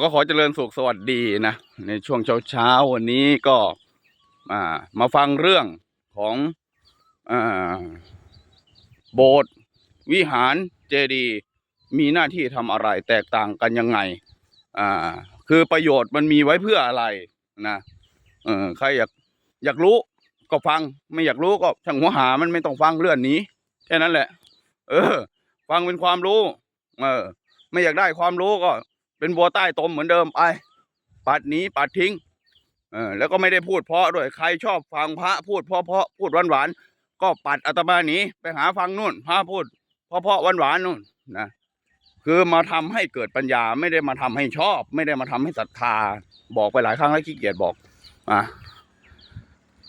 ก็ขอเจริญสุขสวัสดีนะ ในช่วงเช้าเช้าวันนี้ก็อ่ามาฟังเรื่องของอโบสถ์วิหารเจดีย์มีหน้าที่ทำอะไรแตกต่างกันยังไง อ่า คือประโยชน์มันมีไว้เพื่ออะไรนะเออใครอยากอยากรู้ก็ฟังไม่อยากรู้ก็ช่างหัวหามันไม่ต้องฟังเรื่องนี้แค่นั้นแหละ เออ ฟังเป็นความรู้ เออ ไม่อยากได้ความรู้ก็ เป็นบัวใต้ตมเหมือนเดิมไปปัดหนีปัดทิ้งเออแล้วก็ไม่ได้พูดเพราะด้วยใครชอบฟังพระพูดเพราะเพราะพูดหวานหวานๆก็ปัดอาตมาหนีไปหาฟังนู่นพระพูดเพราะเพราะหวานหวานๆนู่นนะคือมาทำให้เกิดปัญญาไม่ได้มาทำให้ชอบ ไม่ได้มาทำให้ศรัทธาบอกไปหลายครั้งแล้วขี้เกียจบอกอะ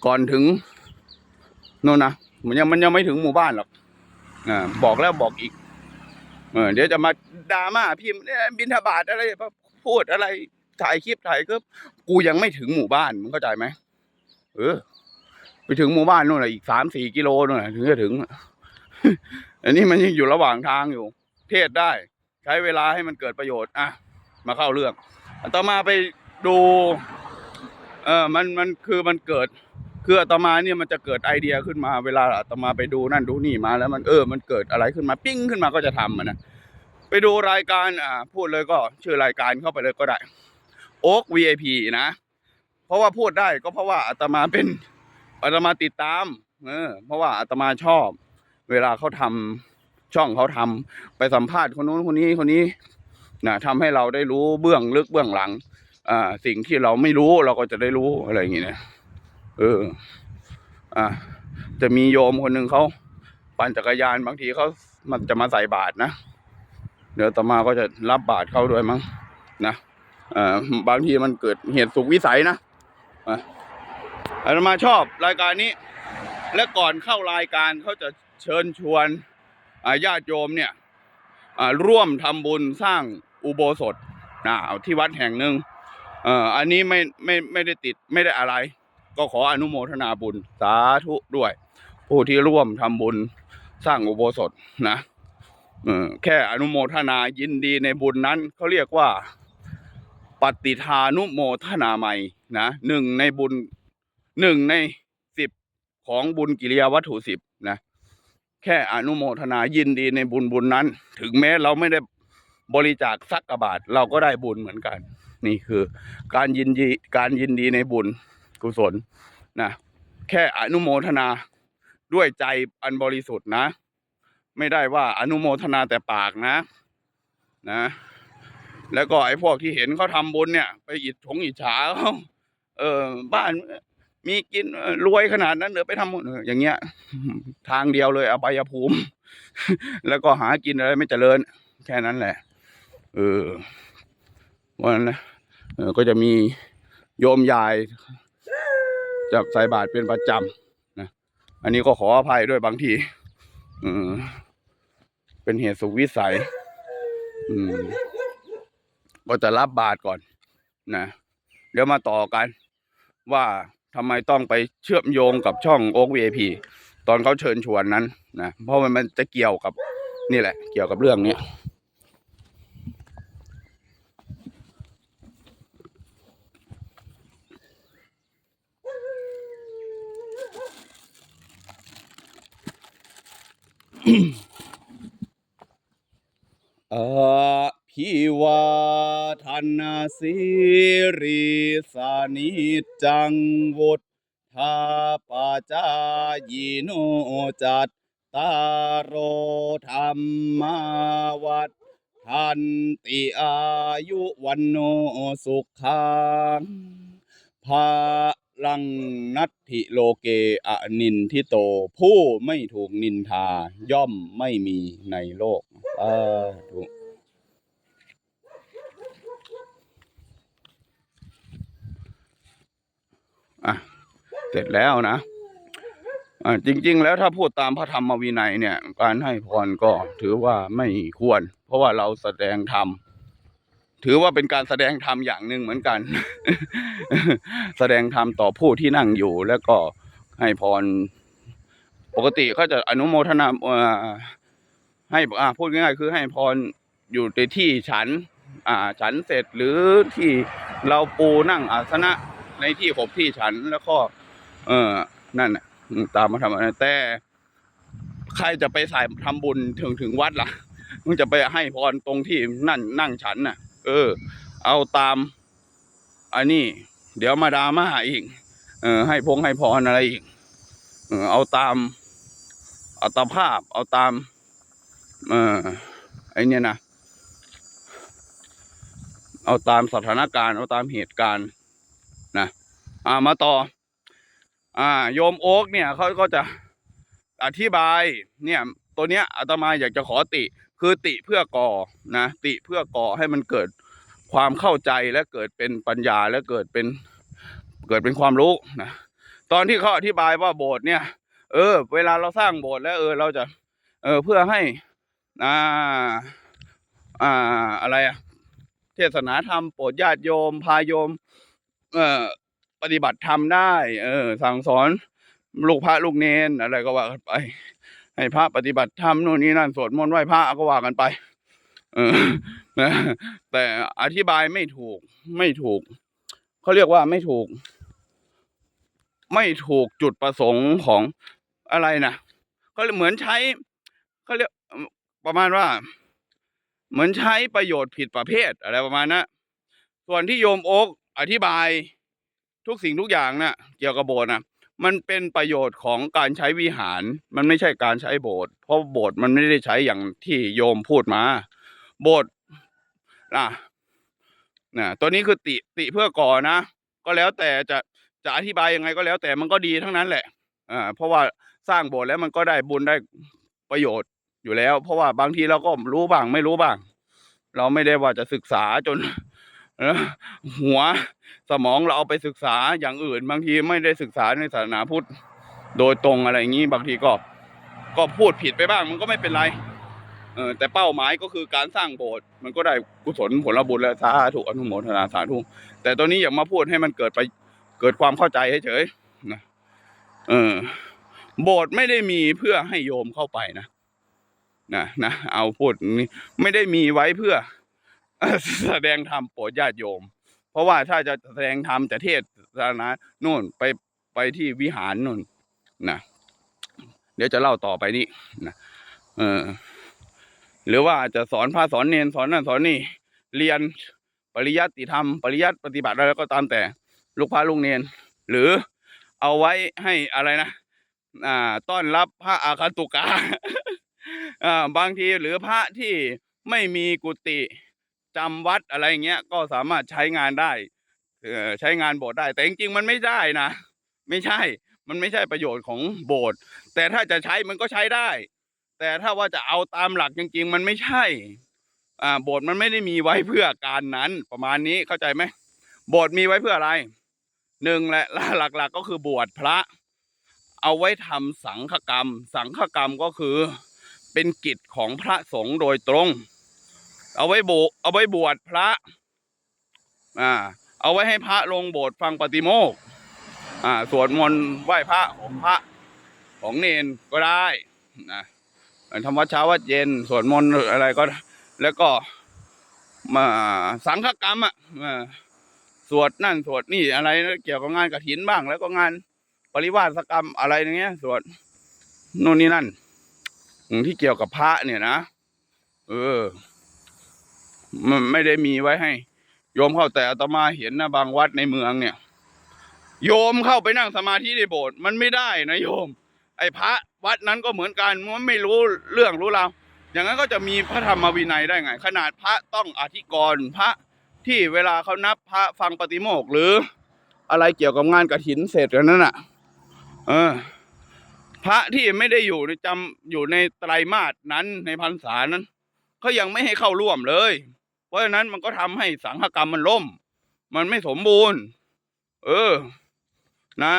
ก่อนถึงนู่นนะมันยังมันยังไม่ถึงหมู่บ้านหรอกอ่าบอกแล้วบอกอีก เออเดี๋ยวจะมาดราม่าพิมพ์เนี่บินทบาทอะไรพูดอะไรถ่ายคลิปถ่ายก็กูยังไม่ถึงหมู่บ้านมึงเข้าใจไหมเออ ไปถึงหมู่บ้านนู่นน่ะอีกสามสี่กิโลนู่นน่ะถึงจะถึง อันนี้มันยังอยู่ระหว่างทางอยู่ เทศได้ ใช้เวลาให้มันเกิดประโยชน์อะมาเข้าเรื่องต่อมาไปดู เออมันมันคือมันเกิด คืออาตมาเนี่ยมันจะเกิดไอเดียขึ้นมาเวลาอาตมาไปดูนั่นดูนี่มาแล้วมันเออ มันเกิดอะไรขึ้นมาปิ้งขึ้นมาก็จะทำะนะไปดูรายการอ่าพูดเลยก็ชื่อรายการเข้าไปเลยก็ได้โอ๊ก VIP นะ เพราะว่าพูดได้ก็เพราะว่าอาตมาเป็นอาตมาติดตาม เออ เพราะว่าอาตมาชอบ เวลาเขาทำช่องเขาทำไปสัมภาษณ์คนนู้นคนนี้คนนี้นะทำให้เราได้รู้เบื้องลึกเบื้องหลัง อ่า สิ่งที่เราไม่รู้เราก็จะได้รู้อะไรอย่างเงี้ย เออ อะจะมีโยมคนหนึ่งเขาปั่นจักรยานบางทีเขามันจะมาใส่บาตรนะ เดี๋ยวต่อมาก็จะรับบาตรเขาด้วยมั้งนะอ่าบางทีมันเกิดเหตุสุกวิสัยนะอะอาตมาชอบรายการนี้ และก่อนเข้ารายการเขาจะเชิญชวนญาติโยมเนี่ยอ่าร่วมทำบุญสร้างอุโบสถนะที่วัดแห่งหนึ่งอ่ออันนี้ไม่ไม่ไม่ได้ติดไม่ได้อะไร ก็ขออนุโมทนาบุญสาธุด้วย ผู้ที่ร่วมทำบุญสร้างอุโบสถนะอแค่อนุโมทนายินดีในบุญนั้นเขาเรียกว่า ปฏิทานุโมทนาใหม่นะหนึ่งในบุญหนึ่งในสิบของบุญกิริยาวัตถุสิบนะแค่อนุโมทนายินดีในบุญบุญนั้น ถึงแม้เราไม่ได้บริจาคสักกะบาทเราก็ได้บุญเหมือนกัน นี่คือ การยินดีการยินดีในบุญ กุศลนะแค่อนุโมทนาด้วยใจอันบริสุทธิ์นะ ไม่ได้ว่าอนุโมทนาแต่ปากนะนะ แล้วก็ไอ้พวกที่เห็นเขาทำบุญเนี่ย ไปอิจฉงอิจฉาเขาเออบ้านมีกินรวยขนาดนั้นเดี๋ยวไปทำอย่างเงี้ย ทางเดียวเลยอบายภูมิ แล้วก็หากินอะไรไม่เจริญ แค่นั้นแหละ เออวันนะก็จะมีโยมยาย จับใส่บาตรเป็นประจำนะอันนี้ก็ขออภัยด้วยบางทีเออเป็นเหตุสุขวิสัย อืม ก็จะรับบาตรก่อน นะเดี๋ยวมาต่อกัน ว่าทำไมต้องไปเชื่อมโยงกับช่องโอ๊กวีไอพีตอนเขาเชิญชวนนั้น นะเพราะมันมันจะเกี่ยวกับนี่แหละ เกี่ยวกับเรื่องนี้ อภิวาทนาสิริสานิจังวุฒธาปจายโนจัตตารโอธรรมาวัฏทันติอายุวันโนสุขังภาลังนัตถิโลเกอนินทิโต ผู้ไม่ถูกนินทาย่อมไม่มีในโลก สาธุอะ เสร็จแล้วนะอ่าจริง ๆ แล้วถ้าพูดตามพระธรรมวินัยเนี่ย การให้พรก็ถือว่าไม่ควร เพราะว่าเราแสดงธรรมถือว่าเป็นการแสดงธรรมอย่างหนึ่งเหมือนกัน แสดงธรรมต่อผู้ที่นั่งอยู่แล้วก็ให้พร ปกติเขาจะอนุโมทนาอ ให้อ่าพูดง่ายๆคือให้พรอยู่ในที่ฉัน อ่าฉันเสร็จหรือที่เราปูนั่งอาสนะในที่ขบที่ฉันแล้วก็ เออนั่นน่ะตามมาทำอะไรแต่ใครจะไปใส่ทำบุญถึงถึงวัดล่ะมึงจะไปให้พรตรงที่นั่นนั่งฉันน่ะ เออ เอาตามอันนี้ เดี๋ยวมาดราม่าอีก เออ ให้พงให้พรอะไรอีก เออเอาตามอาตภาพ เอาตาม เออไอเนี่ยนะเอาตามสถานการณ์ เอาตามเหตุการณ์นะอ่ามาต่อ อ่า โยมโอ๊กเนี่ยเขาก็จะอธิบาย เนี่ย ตัวเนี้ยอาตมาอยากจะขอติ คือติเพื่อก่อนะติเพื่อก่อให้มันเกิดความเข้าใจและเกิดเป็นปัญญาและเกิดเป็นเกิดเป็นความรู้นะตอนที่เขาอธิบายว่าโบสถ์เนี่ย เออ เวลาเราสร้างโบสถ์แล้ว เออ เราจะ เออเพื่อให้ อ่าอ่าอะไรอะเทศนาธรรมโปรดญาติโยม พาโยม เอ่อปฏิบัติธรรมได้ เออ สั่งสอน ลูกพระลูกเนนอะไรก็ว่ากันไป ให้พระปฏิบัติธรรมโน่นนี่นั่นสวดมนต์ไหว้พระก็ว่ากันไป เออนะแต่อธิบายไม่ถูก ไม่ถูกเขาเรียกว่าไม่ถูก ไม่ถูกจุดประสงค์ของอะไรนะก็เหมือนใช้เขาเรียก ประมาณว่าเหมือนใช้ประโยชน์ผิดประเภทอะไรประมาณนั้นส่วนที่โยมโอ๊กอธิบายทุกสิ่งทุกอย่างนะ่ะเกี่ยวกับโบสถ์นะมันเป็นประโยชน์ของการใช้วิหาร มันไม่ใช่การใช้โบสถ์เพราะโบสถ์มันไม่ได้ใช้อย่างที่โยมพูดมา โบสถ์นะนะตัวนี้คือติติเพื่อก่อนะ ก็แล้วแต่จะจะอธิบายยังไงก็แล้วแต่มันก็ดีทั้งนั้นแหละอ่าเพราะว่าสร้างโบสถ์แล้วมันก็ได้บุญได้ประโยชน์ อยู่แล้ว เพราะว่าบางทีเราก็รู้บ้างไม่รู้บ้าง เราไม่ได้ว่าจะศึกษาจนหัวสมองเราเอาไปศึกษาอย่างอื่น บางทีไม่ได้ศึกษาในศาสนาพุทธโดยตรงอะไรอย่างนี้บางทีก็ ก็พูดผิดไปบ้าง มันก็ไม่เป็นไรเออแต่เป้าหมายก็คือการสร้างโบสถ์มันก็ได้กุศลผลบุญและสาธุอนุโมทนาสาธุแต่ตัวนี้อย่ามาพูดให้มันเกิดไปเกิดความเข้าใจเฉยๆนะเออโบสถ์ไม่ได้มีเพื่อให้โยมเข้าไปนะ นะนะเอาพูดนี้ไม่ได้มีไว้เพื่อแสดงธรรมโปรดญาติโยม เพราะว่าถ้าจะแสดงธรรมจะเทศนานู่นไปไปที่วิหารนู่นนะเดี๋ยวจะเล่าต่อไปนี้นะเออหรือว่าจะสอนพระสอนเนนสอนนั่นสอนนี่ เรียนปริยัติธรรม ปริยัติปฏิบัติอะไรก็ตามแต่ ลูกพระลูกเนน หรือเอาไว้ให้อะไรนะอ่า ต้อนรับพระอาคันตุกา บางทีหรือพระที่ไม่มีกุฏิจำวัดอะไรเงี้ยก็สามารถใช้งานได้ใช้งานโบสถ์ได้ แต่จริงๆมันไม่ได้นะ ไม่ใช่มันไม่ใช่ประโยชน์ของโบสถ์แต่ถ้าจะใช้มันก็ใช้ได้ แต่ถ้าว่าจะเอาตามหลักจริง ๆ มันไม่ใช่อ่าโบสถ์มันไม่ได้มีไว้เพื่อการนั้น ประมาณนี้เข้าใจไหมโบสถ์มีไว้เพื่ออะไรหนึ่งแหละหลักๆก็คือบวชพระ เอาไว้ทำสังฆกรรม สังฆกรรมก็คือ เป็นกิจของพระสงฆ์โดยตรง เอาไว้โบเอาไว้บวชพระอ่าเอาไว้ให้พระลงโบสถ์ฟังปฏิโมกข์อ่าสวดมนต์ไหว้พระของพระของเนนก็ได้นะทำวัดเช้าวัดเย็นสวดมนต์อะไรก็ แล้วก็มาสังฆกรรมอะสวดนั่นสวดนี่อะไรเกี่ยวกับงานกฐินบ้าง แล้วก็งานปริวาสกรรมอะไรอย่างเงี้ย สวดนู่นนี่นั่น ที่เกี่ยวกับพระเนี่ยนะเออมันไม่ได้มีไว้ให้ โยมเข้าแต่อาตมาเห็นนะบางวัดในเมืองเนี่ย โยมเข้าไปนั่งสมาธิในโบสถ์มันไม่ได้นะโยม ไอ้พระวัดนั้นก็เหมือนกันมันไม่รู้เรื่องรู้ราวอย่างนั้นก็จะมีพระธรรมวินัยได้ไง ขนาดพระต้องอธิกรณ์พระที่เวลาเขานับพระฟังปฏิโมกหรือ อะไรเกี่ยวกับงานกฐินเสร็จกันนั่นน่ะ เออ พระที่ไม่ได้อยู่ในจำอยู่ในไตรมาสนั้นในพรรษานั้นเขายังไม่ให้เข้าร่วมเลย เพราะฉะนั้นมันก็ทำให้สังฆกรรมมันล่ม มันไม่สมบูรณ์ เออ นะ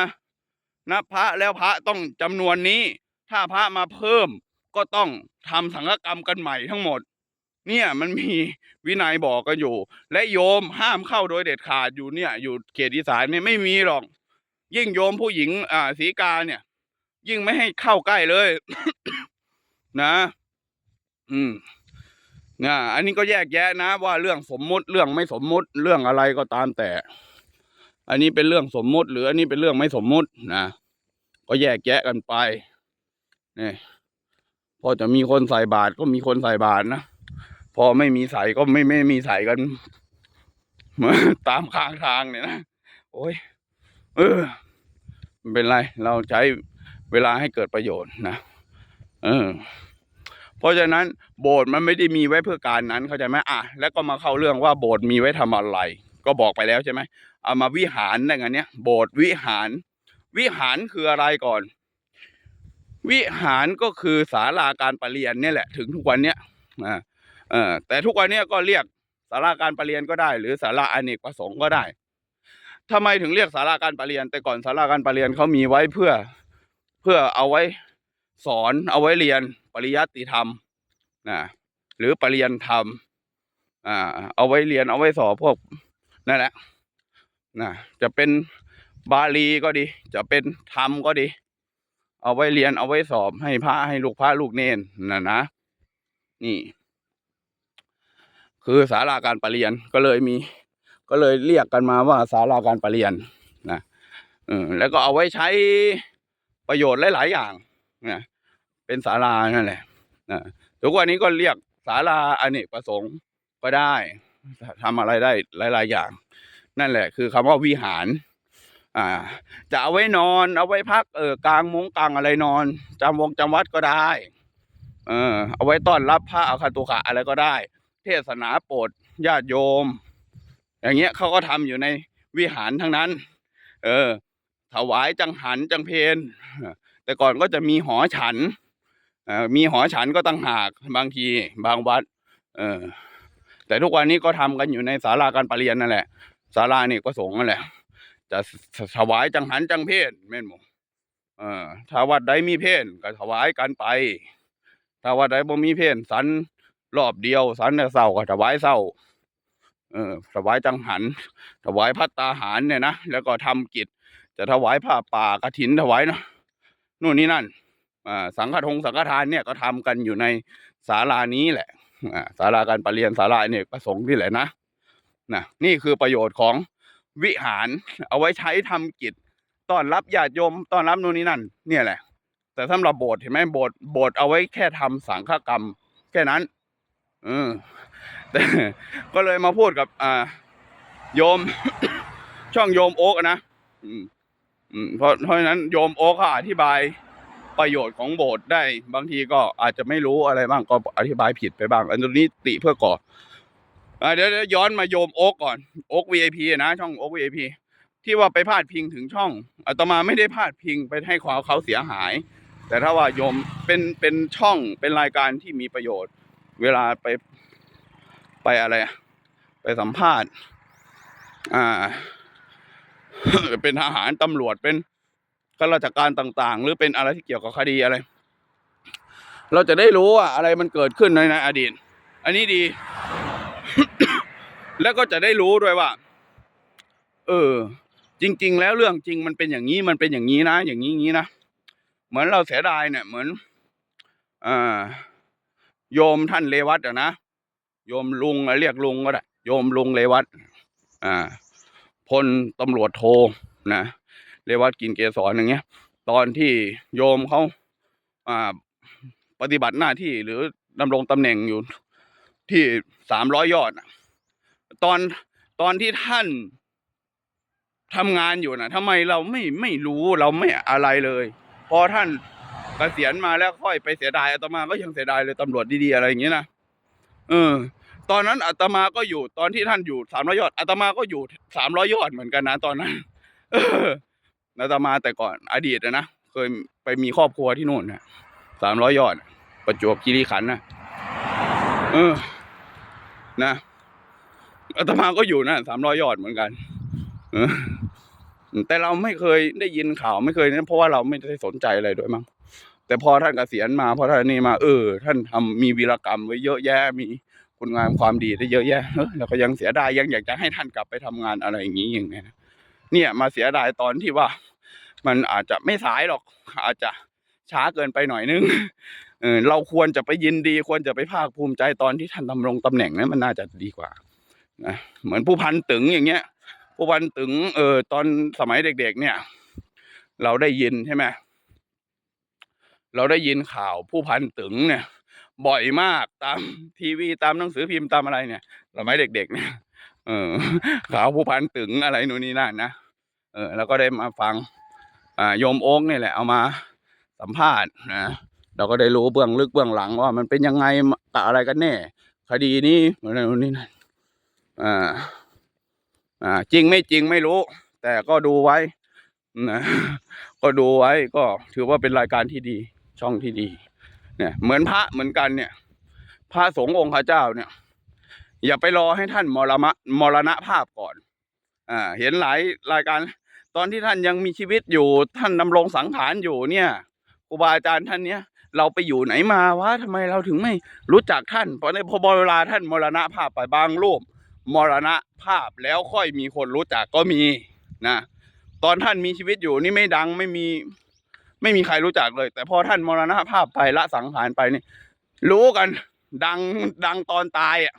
นะพระแล้วพระต้องจำนวนนี้ ถ้าพระมาเพิ่มก็ต้องทำสังฆกรรมกันใหม่ทั้งหมด เนี่ยมันมีวินัยบอกกันอยู่ และโยมห้ามเข้าโดยเด็ดขาดอยู่เนี่ย อยู่เขตอีสานเนี่ยไม่มีหรอก ยิ่งโยมผู้หญิงอ่าสีกาเนี่ย ยิ่งไม่ให้เข้าใกล้เลย นะ อืมนะอันนี้ก็แยกแยะนะ ว่าเรื่องสมมุติเรื่องไม่สมมุติเรื่องอะไรก็ตามแต่ อันนี้เป็นเรื่องสมมุติ หรืออันนี้เป็นเรื่องไม่สมมุตินะก็แยกแยะกันไปนี่พอจะมีคนใส่บาตรก็มีคนใส่บาตรนะพอไม่มีใส่ก็ไม่ไม่มีใส่กันตามข้างทางเนี่ยนะโอ้ยเออเป็นไรเราใช้ เวลาให้เกิดประโยชน์นะเออเพราะฉะนั้นโบสถ์มันไม่ได้มีไว้เพื่อการนั้นเข้าใจไหมอะแล้วก็มาเข้าเรื่องว่าโบสถ์มีไว้ทำอะไร ก็บอกไปแล้วใช่ไหมเอามาวิหารได้ไงเนี้ยโบสถ์วิหาร วิหารคืออะไรก่อน วิหารก็คือศาลาการประเรียนเนี่ยแหละ ถึงทุกวันเนี้ยอ่าเออแต่ทุกวันเนี้ยก็เรียกศาลาการประเรียนก็ได้ หรือศาลาอเนกประสงค์ก็ได้ทำไมถึงเรียกศาลาการประเรียน แต่ก่อนศาลาการประเรียนเขามีไว้เพื่อ พื่อเอาไว้สอนเอาไว้เรียนปริยัติธรรมนะหรือปริยันธรรมอ่าเอาไว้เรียนเอาไว้สอบพวกนั่นแหละนะจะเป็นบาลีก็ดี จะเป็นธรรมก็ดี เอาไว้เรียนเอาไว้สอบให้พระให้ลูกพระลูกเนนนะนะนี่ คือศาลาการประเรียนก็เลยมี ก็เลยเรียกกันมาว่าศาลาการประเรียนนะเออแล้วก็เอาไว้ใช้ ประโยชน์หลาย ๆ อย่างนะเป็นศาลานั่นแหละนะทุกวันนี้ก็เรียกศาลาอเนกประสงค์ก็ได้ทำอะไรได้หลาย ๆ อย่าง นั่นแหละ คือคำว่าวิหาร อ่า จะเอาไว้นอน เอาไว้พักเออกลางมุ้งกลางอะไรนอนจำวงจำวัดก็ได้ เออ เอาไว้ต้อนรับพระอาคาตุกะอะไรก็ได้ เทศนาโปรดญาติโยม อย่างเงี้ยเขาก็ทำอยู่ในวิหารทั้งนั้น เออ ถวายจังหันจังเพนแต่ก่อนก็จะมีหอฉันอ่อมีหอฉันก็ตั้งหากบางทีบางวัดเออแต่ทุกวันนี้ก็ทำกันอยู่ในศาลาการประเรียนนั่นแหละศาลานี่ก็สงนั่นแหละ จะถวายจังหันจังเพนแม่นหมเออถ้าวัดใดมีเพนก็ถวายกันไป ถ้าวัดใดบ่มีเพนสันรอบเดียว สันแต่เศร้าก็ถวายเศร้าเออถวายจังหัน ถวายพัตตาหารเนี่ยนะแล้วก็ทำกิจ จะถวายผ้าป่ากฐินถวายเนาะนู่นนี่นั่นอ่าสังฆทงสังฆทานเนี่ยก็ทำกันอยู่ในศาลานี้แหละอ่าศาลาการประเรียนศาลาเนกประสงค์นี่แหละนะนะนี่คือประโยชน์ของวิหารเอาไว้ใช้ทำกิจต้อนรับญาติโยมต้อนรับนู่นนี่นั่น เนี่ยแหละ แต่สำหรับโบสถ์เห็นไหมโบสถ์โบสถ์เอาไว้แค่ทำสังฆกรรม แค่นั้นเออแต่ก็เลยมาพูดกับอ่าโยมช่องโยมโอ๊กนะอืม เพราะเพราะฉะนั้นโยมโอ๊คอธิบายประโยชน์ของโบสถ์ได้ บางทีก็อาจจะไม่รู้อะไรบ้างก็อธิบายผิดไปบ้าง อันนี้ติเพื่อก่ออ่าเดี๋ยวเดี๋ยวย้อนมาโยมโอ๊กก่อนโอ๊ก VIP นะช่องโอ๊ก VIP ที่ว่าไปพาดพิงถึงช่องอาตมาไม่ได้พาดพิงไปให้ความเขาเสียหาย แต่ถ้าว่าโยมเป็นเป็นช่องเป็นรายการที่มีประโยชน์ เวลาไปไปอะไรอะไปสัมภาษณ์ อ่า เป็นทหารตำรวจเป็นข้าราชการต่าง ๆ หรือเป็นอะไรที่เกี่ยวกับคดีอะไร เราจะได้รู้ว่าอะไรมันเกิดขึ้นในในอดีต อันนี้ดี แล้วก็จะได้รู้ด้วยว่า เออ จริง ๆ แล้วเรื่องจริงมันเป็นอย่างนี้มันเป็นอย่างนี้นะอย่างนี้นี้นะเหมือนเราเสียดายเนี่ย เหมือนอ่าโยมท่านเลวัตอะนะโยมลุงเรียกลุงก็ได้โยมลุงเลวัตอ่า พลตำรวจโทนะเรวัตกินเกสรอย่างเงี้ย ตอนที่โยมเขาอ่าปฏิบัติหน้าที่หรือดำรงตำแหน่งอยู่ที่สามร้อยยอดตอนตอนที่ท่านทำงานอยู่นะทำไมเราไม่ไม่รู้เราไม่อะไรเลย พอท่านเกษียณมาแล้วค่อยไปเสียดายอาตมาก็ยังเสียดายเลยตำรวจดีๆอะไรอย่างเงี้ยนะเออ ตอนนั้นอาตมาก็อยู่ตอนที่ท่านอยู่สามร้อยยอดอาตมาก็อยู่สามร้อยยอดเหมือนกันนะตอนนั้นอาตมาแต่ก่อนอดีตนะเคยไปมีครอบครัวที่นู่นนะสามร้อยยอด ประจวบคีรีขันธ์นะเออ นะอาตมาก็อยู่นะสามร้อยยอดเหมือนกันแต่เราไม่เคยได้ยินข่าวไม่เคยนะเพราะว่าเราไม่ได้สนใจอะไรด้วยมั้งแต่พอท่านเกษียณมาพอท่านนี่มา เออ ท่านทำมีวีรกรรมไว้เยอะแยะมี คุณงามความดีได้เยอะแยะเราก็ยังเสียดายยังอยากจะให้ท่านกลับไปทำงานอะไรอย่างนี้อย่างเงี้ยเนี่ยมาเสียดายตอนที่ว่า มันอาจจะไม่สายหรอก อาจจะช้าเกินไปหน่อยนึงเราควรจะไปยินดี ควรจะไปภาคภูมิใจตอนที่ท่านดำรงตำแหน่งนั้นมันน่าจะดีกว่านะเหมือนผู้พันตึงอย่างเงี้ย ผู้พันตึงเออตอนสมัยเด็ก ๆ เนี่ย เราได้ยินใช่ไหมเราได้ยินข่าวผู้พันตึงเนี่ย บ่อยมากตามทีวีตามหนังสือพิมพ์ตามอะไรเนี่ยสมัยเด็กๆเนี่ยเออข่าวผู้พันตึงอะไรนู่นนี่นั่นนะเออ แล้วก็ได้มาฟังอ่าโยมโอ๊กนี่แหละเอามาสัมภาษณ์นะเราก็ได้รู้เบื้องลึกเบื้องหลังว่ามันเป็นยังไงกับอะไรกันแน่ คดีนี้อะไรนู่นนี่นั่นอ่าอ่า จริงไม่จริงไม่รู้ แต่ก็ดูไว้นะก็ดูไว้ก็ถือว่าเป็นรายการที่ดีช่องที่ดี เนี่ยเหมือนพระเหมือนกันเนี่ย พระสงฆ์องค์ข้าเจ้าเนี่ย อย่าไปรอให้ท่านมรณะมรณภาพก่อน อ่า เห็นหลายรายการ ตอนที่ท่านยังมีชีวิตอยู่ท่านดำรงสังขารอยู่เนี่ยครูบาอาจารย์ท่านเนี้ยเราไปอยู่ไหนมาวะทำไมเราถึงไม่รู้จักท่านเพราะในพอเวลาท่านมรณภาพไปบางรูปมรณภาพแล้วค่อยมีคนรู้จักก็มีนะ ตอนท่านมีชีวิตอยู่นี่ไม่ดังไม่มี ไม่มีใครรู้จักเลย แต่พอท่านมรณภาพไปละสังขารไปนี่ รู้กัน ดังดังตอนตายอะ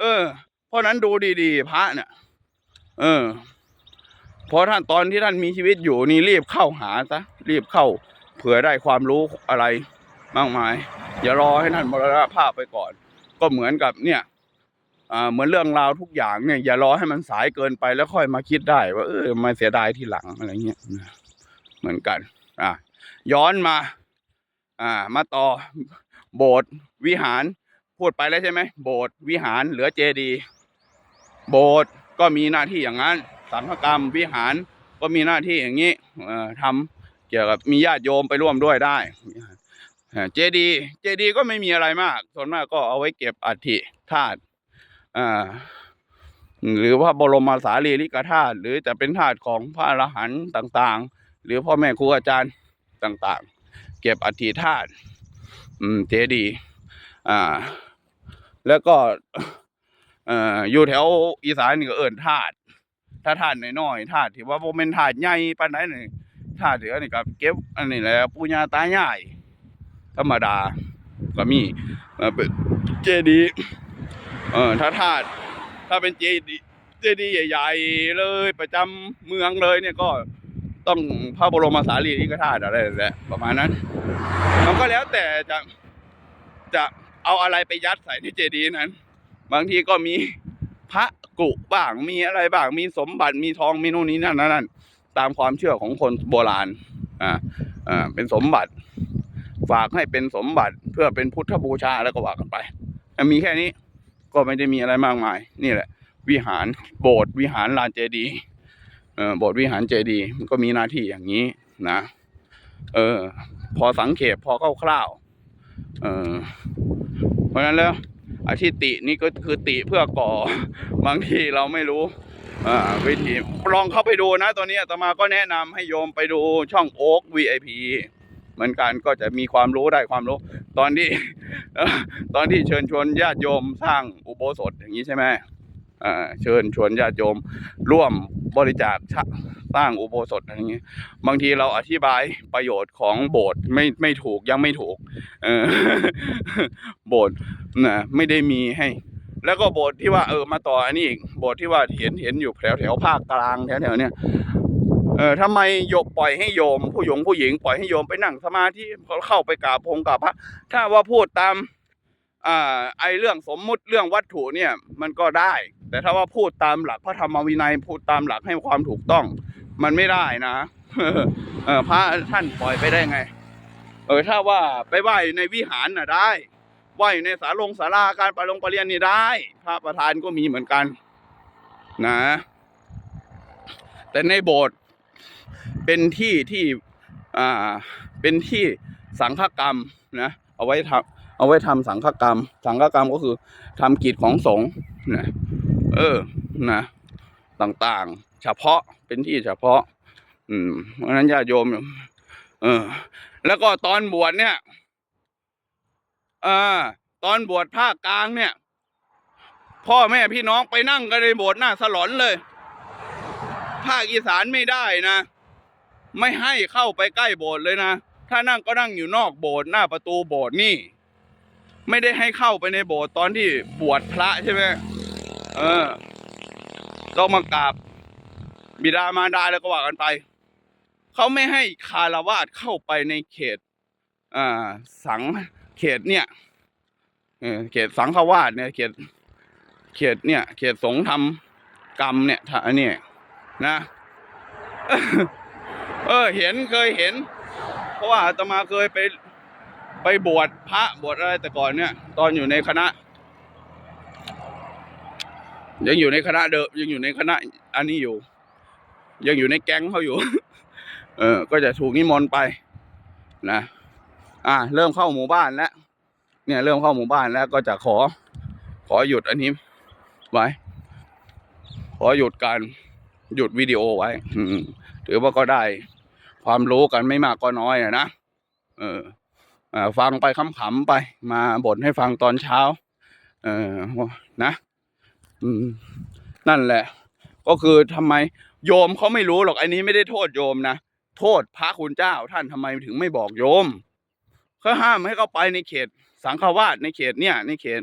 เออ เพราะนั้นดูดีๆ พระเนี่ย เออเพราะท่านตอนที่ท่านมีชีวิตอยู่นี่รีบเข้าหาซะรีบเข้า เผื่อได้ความรู้อะไรมากมาย อย่ารอให้ท่านมรณภาพไปก่อน ก็เหมือนกับเนี่ยอ่าเหมือนเรื่องราวทุกอย่างเนี่ย อย่ารอให้มันสายเกินไปแล้วค่อยมาคิดได้ ว่าเออมาเสียดายทีหลังอะไรเงี้ยเหมือนกัน อะย้อนมา อ่า มาต่อโบสถ์วิหาร พูดไปแล้วใช่ไหมโบสถ์วิหารเหลือเจดีโบสถ์ก็มีหน้าที่อย่างนั้นสังฆกรรมวิหารก็มีหน้าที่อย่างนี้เอ่อทำเกี่ยวกับมีญาติโยมไปร่วมด้วยได้เจดีเจดีก็ไม่มีอะไรมาก ส่วนมากก็เอาไว้เก็บอัฐิธาตุหรือว่าบรมสารีริกธาตุหรือจะเป็นธาตุของพระอรหันต์ต่าง หรือพ่อแม่ครูอาจารย์ต่างๆ เก็บอัฐิธาตุเจดีย์อ่า แล้วก็ออยู่แถวอีสานนี่ก็เอิ้นธาตุถ้าธาตุน้อยๆธาตุที่ว่าบ่แม่นธาตุใหญ่ปานใดนี่ธาตุที่อันนี้ก็เก็บอันนี้แหละปู่ย่าตายายธรรมดาก็มีเป็นเจดีย์เออถ้าธาตุถ้าเป็นเจดีย์เจดีย์ใหญ่ ๆ เลยประจำเมืองเลยเนี่ยก็ ต้องพระบรมสารีริกธาตุอะไรแหละประมาณนั้น มันก็แล้วแต่จะจะเอาอะไรไปยัดใส่ในเจดีย์นั้น บางทีก็มีพระกุบ้างมีอะไรบ้างมีสมบัติมีทองมีนู่นนี่นั่นนั่นตามความเชื่อของคนโบราณอ่าอ่าเป็นสมบัติ ฝากให้เป็นสมบัติเพื่อเป็นพุทธบูชาแล้วก็ว่ากันไปมีแค่นี้ก็ไม่ได้มีอะไรมากมาย นี่แหละ วิหารโบสถ์วิหารลานเจดีย์ โบสถ์วิหารเจดีย์มันก็มีหน้าที่อย่างนี้นะ เออ พอสังเขปพอคร่าวๆเออเพราะฉะนั้นแล้วอาที่ตินี่ก็คือติเพื่อก่อบางทีเราไม่รู้อ่าวิธีลองเข้าไปดูนะตัวนี้ตมาก็แนะนำให้โยมไปดูช่องโอ๊ก VIP เหมือนกันก็จะมีความรู้ได้ความรู้ ตอนที่ตอนที่เชิญชวนญาติโยมสร้างอุโบสถอย่างนี้ใช่ไหมเชิญชวนญาติโยมร่วม บริจาคสร้างอุโบสถอะไรอย่างนี้บางทีเราอธิบายประโยชน์ของโบสถ์ไม่ไม่ถูกยังไม่ถูก เออโบสถ์นะไม่ได้มีให้ แล้วก็โบสถ์ที่ว่าเออมาต่ออันนี้อีกโบสถ์ที่ว่าเห็นเห็นอยู่แถวแถวภาคกลางแถวแถวเนี้ยเออทำไมโยบปล่อยให้โยม ผู้หญิงผู้หญิงปล่อยให้โยมไปนั่งสมาธิเข้าไปกราบพงกราบพระถ้าว่าพูดตามอ่าไอเรื่องสมมุติเรื่องวัตถุเนี่ย มันก็ได้ แต่ถ้าว่าพูดตามหลักพระธรรมวินัยพูดตามหลักให้ความถูกต้อง มันไม่ได้นะเออพระท่านปล่อยไปได้ไง เออถ้าว่าไปไหว้ในวิหารน่ะได้ไหว้ในศาลงศาลาการประลงประเรียนนี่ได้ พระประธานก็มีเหมือนกัน นะ แต่ในโบสถ์เป็นที่ที่อ่าเป็นที่สังฆกรรมนะเอาไว้ทำเอาไว้ทำสังฆกรรม สังฆกรรมก็คือทำกิจของสงฆ์นะ เออ นะต่างๆ เฉพาะเป็นที่เฉพาะ อืมเพราะฉะนั้นญาติโยม เออ แล้วก็ตอนบวชเนี่ยอ่าตอนบวชภาคกลางเนี่ย พ่อแม่พี่น้องไปนั่งกันในโบสถ์หน้าสลอนเลย ภาคอีสานไม่ได้นะ ไม่ให้เข้าไปใกล้โบสถ์เลยนะ ถ้านั่งก็นั่งอยู่นอกโบสถ์หน้าประตูโบสถ์นี่ ไม่ได้ให้เข้าไปในโบสถ์ตอนที่บวชพระใช่ไหม เออ ต้องมากราบ บิดามารดาแล้วก็ว่ากันไป เขาไม่ให้คารวาสเข้าไปในเขตอ่าสังเขตเนี่ยเออเขตสังฆวาสเนี่ย เขต เขตเนี่ย เขตสงฆ์ทำกรรมเนี่ยถ้าอันเนี่ยนะ เออ เห็นเคยเห็น เพราะว่าอาตมาเคยไปไปบวชพระบวชอะไรแต่ก่อนเนี่ย ตอนอยู่ในคณะ ยังอยู่ในคณะเดิมยังอยู่ในคณะอันนี้อยู่ ยังอยู่ในแก๊งเขาอยู่ เออ ก็จะถูกนิมนต์ไปนะอ่า เริ่มเข้าหมู่บ้านแล้วเนี่ยเริ่มเข้าหมู่บ้านแล้วก็จะขอ ขอหยุดอันนี้ไว้ ขอหยุดการหยุดวิดีโอไว้อืถือว่าก็ได้ ความรู้กันไม่มากก็น้อยนะ เออฟังไปขำๆไป มาบ่นให้ฟังตอนเช้า เออนะ นั่นแหละ ก็คือทำไมโยมเขาไม่รู้หรอกอันนี้ไม่ได้โทษโยมนะโทษพระคุณเจ้าท่านทำไมถึงไม่บอกโยมเขาห้ามให้เขาไปในเขต สังฆวาสในเขตเนี่ย ในเขต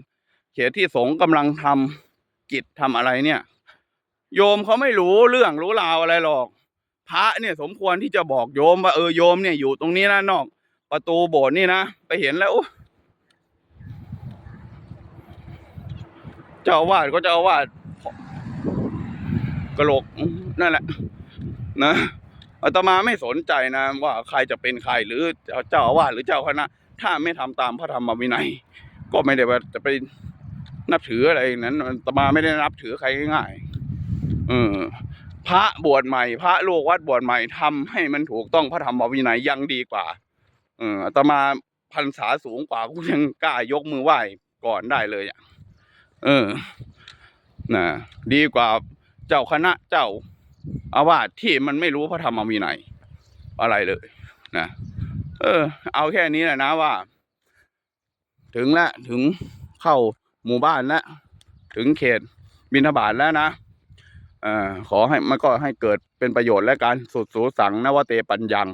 เขตที่สงฆ์กำลังทำกิจทำอะไรเนี่ย โยมเขาไม่รู้เรื่องรู้ราวอะไรหรอกพระเนี่ยสมควรที่จะบอกโยมว่าเออโยมเนี่ยอยู่ตรงนี้นะนอก ประตูโบสถ์นี่นะไปเห็นแล้วโอ้ เจ้าอาวาสก็เจ้าอาวาสกระโหลกนั่นแหละ นะอาตมาไม่สนใจนะ ว่าใครจะเป็นใครหรือเจ้าอาวาสหรือเจ้าคณะ ถ้าไม่ทำตามพระธรรมวินัย ก็ไม่ได้ว่าจะไปนับถืออะไรนั้นอาตมาไม่ได้นับถือใครง่ายๆเออพระบวชใหม่ พระลูกวัดบวชใหม่ทำให้มันถูกต้องพระธรรมวินัยยังดีกว่า เอออาตมาพรรษาสูงกว่ากูยังกล้ายกมือไหว้ก่อนได้เลยอะ เออนะดีกว่าเจ้าคณะเจ้าอาวาสที่มันไม่รู้พระธรรมวินัยอะไรเลยนะเออ เอาแค่นี้แหละนะว่า ถึงแล้วถึงเข้าหมู่บ้านแล้วถึงเขตบินทบาทแล้วนะเอ่อขอให้มันก็ให้เกิดเป็นประโยชน์และการสุดสูสังนวเตปัญญัง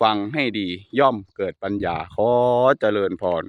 ฟังให้ดีย่อมเกิดปัญญาขอเจริญพร